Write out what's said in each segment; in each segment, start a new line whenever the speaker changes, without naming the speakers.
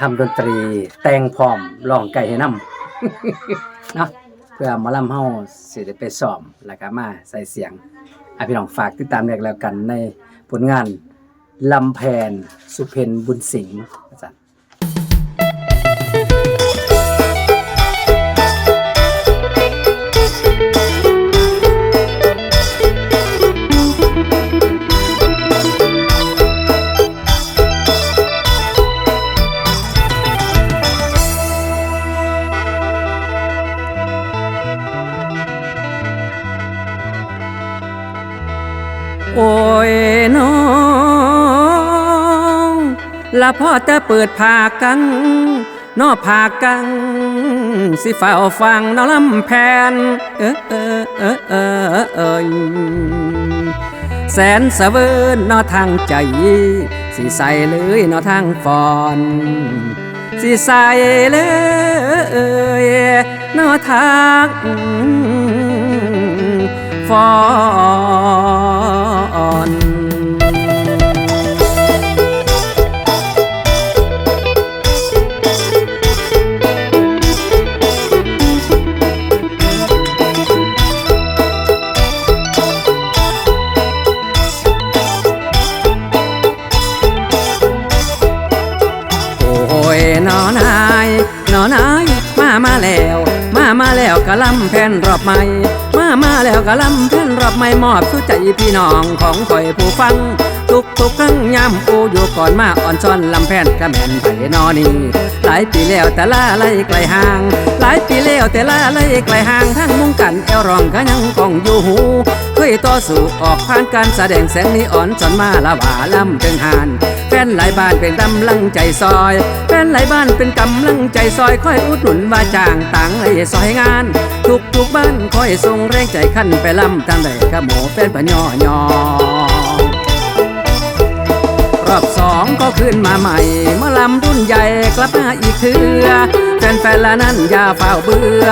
ทำดนตรีแต่งพร้อมร้องไก่ให้นำเนาะเพื่อมาลำเฮาสิได้ไปซ้อมแล้วก็มาใส่เสียงอะพี่น้องฝากติดตามแรกแล้วกันในผลงานลำแพนสุเพนบุญสิงห์อาจารย์
ละพ่อแต่เปิดผากังนอผากัง สิฝ่าฟังนอลำแพน เออเออเออเออเออแสนสะเวินนอทางใจ สิใส่เลยนอทางฟอน สิใส่เลยนอทางฟอน แล้ว มามาแล้วกะลำแผ่นรอบใหม่ มามาแล้วกะลำแผ่นรอบใหม่มอบสุใจพี่น้องของข่อยผู้ฟัง ทุกทุกครั้งยามโออยู่ก่อนมาอ่อนซ้อนลำแผ่นกระแม่นไผนอนี่หลายปีแล้วแต่ละไล่ไกลห่าง หลายปีแล้วแต่ละไล่ไกลห่างทั้งมุงกันแอวรองก็ยังกองอยู่หูเคยต่อสู้ออกผ่านการแสดงแสงนีอ่อนจนมาละว่าลำจึงหานแฟนหลายบ้านเป็นกำลังใจซอยแฟนหลายบ้านเป็นกำลังใจซอยคอยอุดหนุนว่าจ้างต่างให้ซอยงาน ทุกทุกบ้านคอยส่งแรงใจขั้นไปลำทางใดกระหมูแฟนปะย่อยอ รอบสองก็ขึ้นมาใหม่เมื่อลำรุ่นใหญ่กลับมาอีกเถือแฟนๆละนั้นอย่าเฝ้าเบื่อ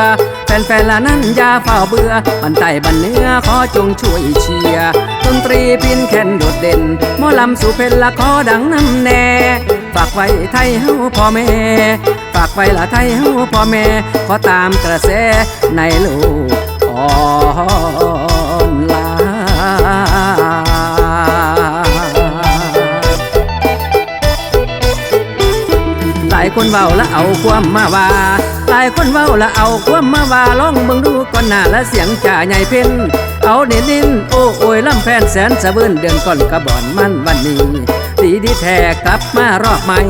แฟนๆละนั้นอย่าเฝ้าเบื่อบันไตบันเนื้อขอจงช่วยเชียร์ดนตรีพินแคนโดดเด่นหมอลำสุเพลละขอดังน้ำแน่ฝากไว้ไทยเฮาพ่อแม่ฝากไว้ละไทยเฮาพ่อแม่ขอตามกระแสในโลกอ๋อ คนเว้าและเอาความมาว่าหลายคนเว้าและเอาความมาว่าลองเบิ่งดูก่อนหน้าและเสียงจ่าใหญ่เพ่นเอาเน้นนินโอ้โอยลำแพนแสนสะเบินเดือนก่อนกระบอนมันวันนี้ ดีดีแท้กลับมารอบใหม่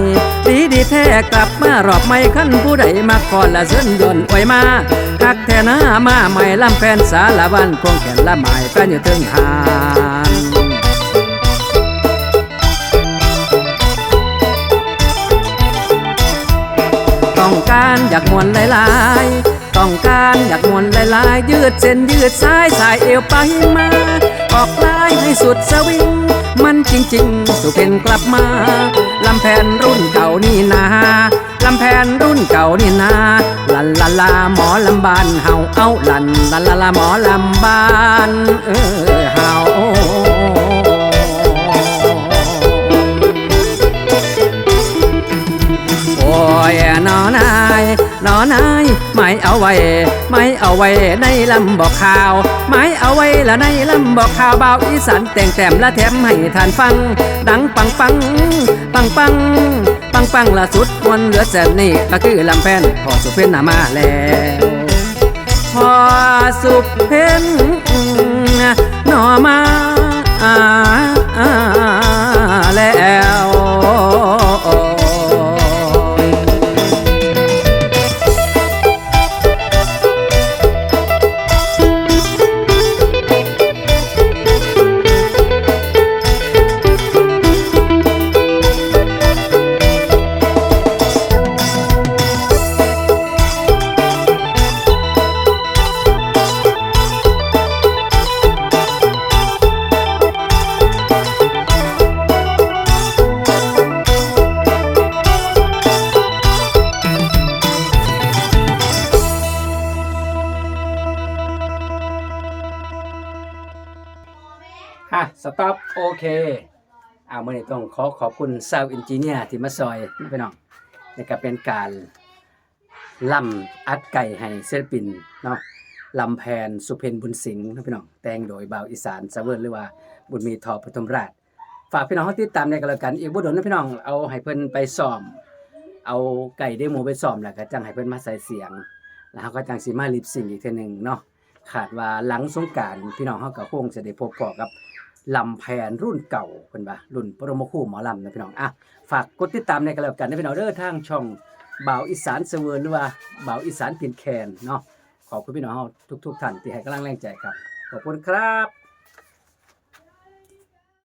ดีดีแท้กลับมารอบใหม่ขั้นผู้ใดมาก่อนละเส้นยนต์ไว้มาคักแท้หน้ามาใหม่ลำแพนสารวันคงแก่นละหมายแฟนอยู่ถึงหาน อยากมวนหลายๆ ต้องการอยากมวนหลายๆ ยืดเส้นยืดสายสายเอวไปมา ออกลายให้สุดสวิง มันจริงๆ สุเพนกลับมา ลำแผ่นรุ่นเก่านี่นา ลำแผ่นรุ่นเก่านี่นา ลันลาลาหมอลำบานเฮาเอาลันลันลาลาหมอลำบานเออ อนายไม่เอาไว้ไม่เอาไว้ในลำบอกข่าวไม่เอาไว้ละในลำบอกข่าวเบาอีสานแต่งแต้มและแถมให้ทานฟัง ดังปังปังปังปังปังปังละสุดมวนเหลือแสนนี่ก็คือลำแพนพอสุเพนนามาแล้วพอสุเพนหนอมา
อะสต็อปโอเคเอาเมื่อนี้ต้องขอขอบคุณซาวอินจิเนียร์ที่มาซอยนะพี่น้องนี่ก็เป็นการลำอัดไก่ให้ศิลปินเนาะลำแพนสุเพนบุญสิงห์นะพี่น้องแต่งโดยบ่าวอีสานซะเวิร์หรือว่าบุญมีทอปฐมราช ฝากพี่น้องเขาติดตามในกันแล้วกันอีกบ่โดนนะพี่น้องเอาให้เพิ่นไปซ้อม เอาไก่เดโมไปซ้อมแล้วก็จังให้เพิ่นมาใส่เสียง แล้วเขาก็จังสิมาลิปซิงค์อีกเทื่อหนึงเนาะขาดว่าหลังสงการพี่น้องเขาก็คงจะได้พบพอกับ ลำแพนรุ่นเก่าเพิ่นว่ารุ่นปรมครูหมอลำนะพี่น้องอะฝากกดติดตามในกันแล้วกันนะพี่น้องเด้อทางช่องบ่าวอีสานเสวร์หรือว่าบ่าวอีสานเพียนแคนเนาะขอบคุณพี่น้องทุกทุก ๆ ท่านที่ให้กำลังแรงใจครับขอบคุณครับ